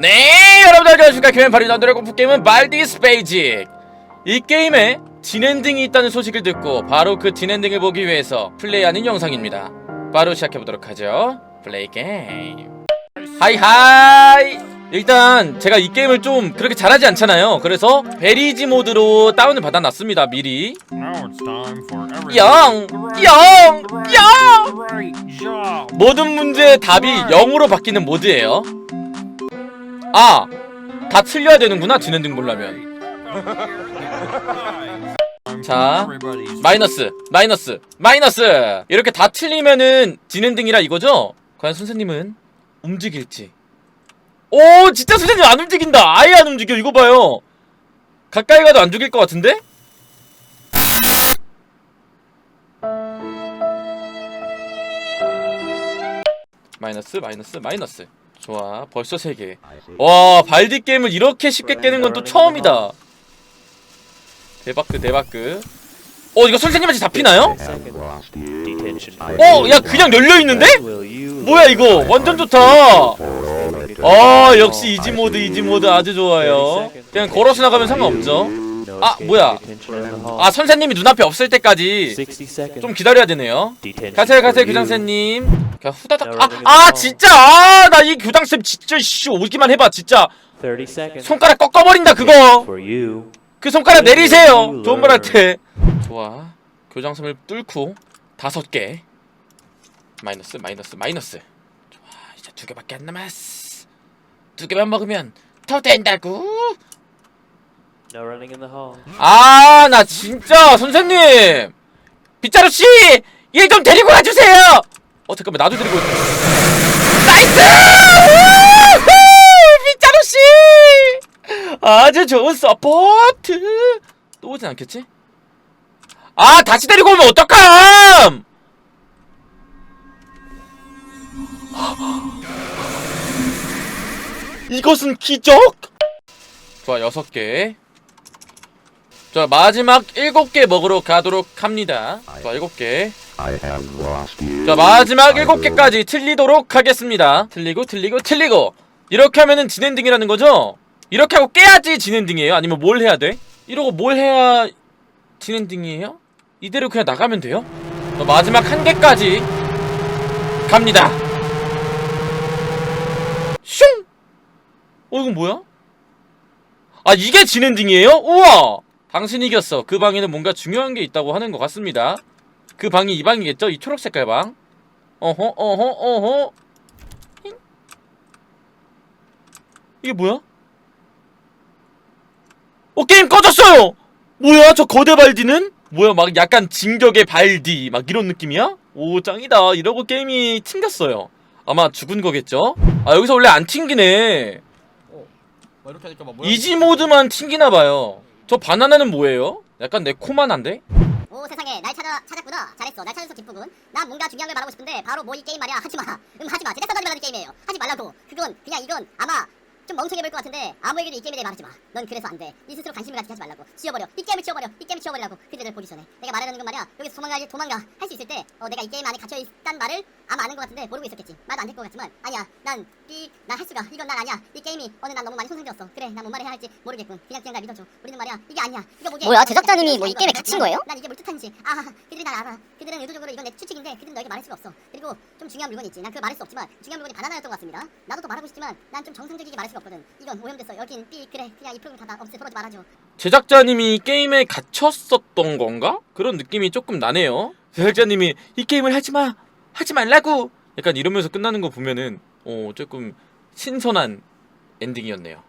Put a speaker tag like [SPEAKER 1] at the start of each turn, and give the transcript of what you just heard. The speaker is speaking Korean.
[SPEAKER 1] 네 여러분들 안녕하십니까? 교회 바리 단드래고프 게임은 말디스 베이직 이 게임에 진엔딩이 있다는 소식을 듣고 바로 그 진엔딩을 보기 위해서 플레이하는 영상입니다. 바로 시작해보도록 하죠. 플레이 게임. 하이 하이! 일단 제가 이 게임을 좀 그렇게 잘하지 않잖아요. 그래서 베리지 모드로 다운을 받아놨습니다 미리. 영! 영! 영! 모든 문제의 답이 0으로 바뀌는 모드예요 아! 다 틀려야 되는구나 진엔딩 보려면 자, 마이너스 마이너스 마이너스 이렇게 다 틀리면은 진엔딩이라 이거죠? 과연 선생님은 움직일지 오 진짜 선생님 안 움직인다 아예 안 움직여 이거 봐요 가까이 가도 안 죽일 것 같은데? 마이너스 마이너스 마이너스 좋아. 벌써 3개. 와 발디 게임을 이렇게 쉽게 깨는 건 또 처음이다. 대박그 대박그 어 이거 선생님한테 잡히나요? 어 야 그냥 열려있는데? 뭐야 이거? 완전 좋다. 아 역시 이지모드 이지모드 아주 좋아요. 그냥 걸어서 나가면 상관없죠 아 뭐야? 아 선생님이 눈앞에 없을 때까지 좀 기다려야 되네요. 가세요 가세요 교장선생님. 그냥 후다닥. 아, 아 진짜! 아 나 이 교장쌤 진짜 씨 오기만 해봐 진짜. 손가락 꺾어버린다 그거. 그 손가락 내리세요. 좋은 때 좋아. 교장선을 뚫고 다섯 개. 마이너스 마이너스 마이너스. 좋아 이제 두 개밖에 안 남았어. 두 개만 먹으면 더 된다고 아 나 진짜 선생님! 빗자루 씨 얘 좀 데리고 가주세요! 어 잠깐만 나도 데리고 나이스! 우후! 빗자루 씨! 아주 좋은 서포트! 또 오진 않겠지? 아 다시 데리고 오면 어떡함! 이것은 기적? 좋아 여섯 개 자 마지막 일곱 개 먹으러 가도록 합니다 좋아 일곱 개자 마지막 일곱 개까지 틀리도록 하겠습니다 틀리고 틀리고 틀리고 이렇게 하면은 진엔딩이라는 거죠? 이렇게 하고 깨야지 진엔딩이에요? 아니면 뭘 해야 돼? 이러고 뭘 해야 진엔딩이에요? 이대로 그냥 나가면 돼요? 자, 마지막 한 개까지 갑니다 슝! 어 이건 뭐야? 아 이게 진엔딩이에요? 우와! 당신 이겼어 그 방에는 뭔가 중요한 게 있다고 하는 것 같습니다 그 방이 이 방이겠죠? 이 초록 색깔 방 어허 어허 어허 힝. 이게 뭐야? 어 게임 꺼졌어요! 뭐야 저 거대 발디는? 뭐야 막 약간 진격의 발디 막 이런 느낌이야? 오 짱이다 이러고 게임이 튕겼어요 아마 죽은 거겠죠? 아 여기서 원래 안 튕기네
[SPEAKER 2] 뭐야?
[SPEAKER 1] 이지 모드만 튕기나 봐요 저 바나나는 뭐예요? 약간 내코만한데?
[SPEAKER 3] 오 세상에. 날 찾아 찾았구나. 잘했어. 날 찾아서 기쁘군 난 뭔가 중요한 걸 말하고 싶은데 바로 뭐 이 게임 말이야. 하지마. 응 하지마. 제대로 말하는 게임이에요. 하지 말라고. 그건 그냥 이건. 아마 좀 멍청해 보일 것 같은데 아무에게도 이 게임에 대해 말하지 마 넌 그래서 안 돼 네 스스로 관심을 갖지 하지 말라고. 지워버려. 이 게임을 지워버려. 이 게임을 지워버리라고. 그들을 보기 전에. 내가 말하려는 건 말이야. 여기서 도망가 도망가 할 수 있을 때 어, 내가 이 게임 안에 갇혀 있단 말을 아마 아는 것 같은데 모르고 있었겠지. 말도 안 될 것 같지만 아니야. 난이난할 수가. 이건 난 아니야. 이 게임이 어느 날 너무 많이 손상되었어. 그래 난 뭔 말을 해야 할지 모르겠군. 그냥 그냥 날 믿어줘. 우리는 말이야. 이게 아니야. 이거 뭐게
[SPEAKER 4] 뭐야, 제작자님이 뭐 이 게임에 갇힌 거예요?
[SPEAKER 3] 난 이게 뭘 뜻하는지. 아 그들이 날 알아. 그들은 의도적으로 이건 내 추측인데 그들은 너에게 말할 수가 없어. 그리고 좀 중요한 물건이 있지. 난 그걸 말할 수 없지만 중요한 물건이 바나나였던 것 같습니다. 나도 또 말하고 싶지만 난 좀 정상적이게 말할 수가 없거든 이건 오염됐어 여긴 삐 그래 그냥 이 프로그램 다 없애 서로지 말아줘
[SPEAKER 1] 제작자님이 게임에 갇혔었던 건가? 그런 느낌이 조금 나네요. 제작자님이 이 게임을 하지 마, 하지 말라고. 약간 이러면서 끝나는 거 보면은 어 조금 신선한 엔딩이었네요.